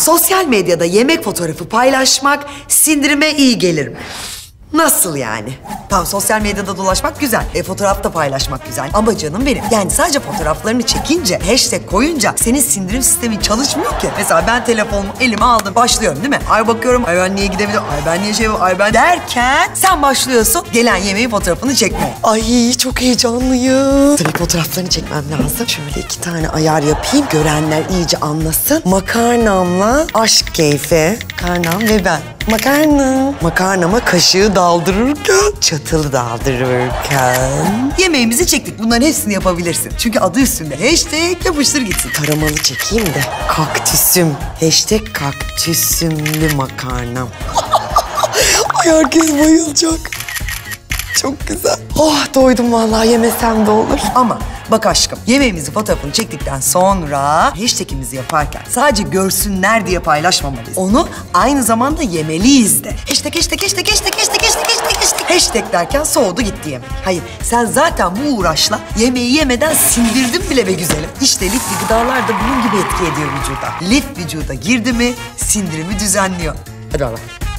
Sosyal medyada yemek fotoğrafı paylaşmak sindirime iyi gelir mi? Nasıl yani? Tamam sosyal medyada dolaşmak güzel. E fotoğrafta paylaşmak güzel. Ama canım benim yani sadece fotoğraflarını çekince, hashtag koyunca senin sindirim sistemin çalışmıyor ki. Mesela ben telefonumu elime aldım. Başlıyorum değil mi? Ay bakıyorum. Ay ben niye gidemedim? Ay ben niye şey Ay ben derken sen başlıyorsun gelen yemeğin fotoğrafını çekmeye. Ay çok heyecanlıyım. Tabii fotoğraflarını çekmem lazım. Şöyle iki tane ayar yapayım. Görenler iyice anlasın. Makarnamla aşk keyfi. Makarnam ve ben. Makarna. Makarnama kaşığı daldırırken, çatalı daldırırken. Yemeğimizi çektik. Bunların hepsini yapabilirsin. Çünkü adı üstünde. Hashtag yapıştır gitsin. Taramalı çekeyim de. Kaktüsüm. Hashtag kaktüsümlü makarnam. Ay herkes bayılacak. Çok güzel. Oh doydum vallahi yemesem de olur. Ama bak aşkım yemeğimizi fotoğrafını çektikten sonra hashtagimizi yaparken sadece görsünler diye paylaşmamalıyız. Onu aynı zamanda yemeliyiz de. Hashtag hashtag hashtag hashtag hashtag hashtag hashtag hashtag hashtag derken soğudu gitti yemek. Hayır sen zaten bu uğraşla yemeği yemeden sindirdin bile be güzelim. İşte lifli gıdalar da bunun gibi etki ediyor vücuda. Lif vücuda girdi mi sindirimi düzenliyor. Hadi Allah.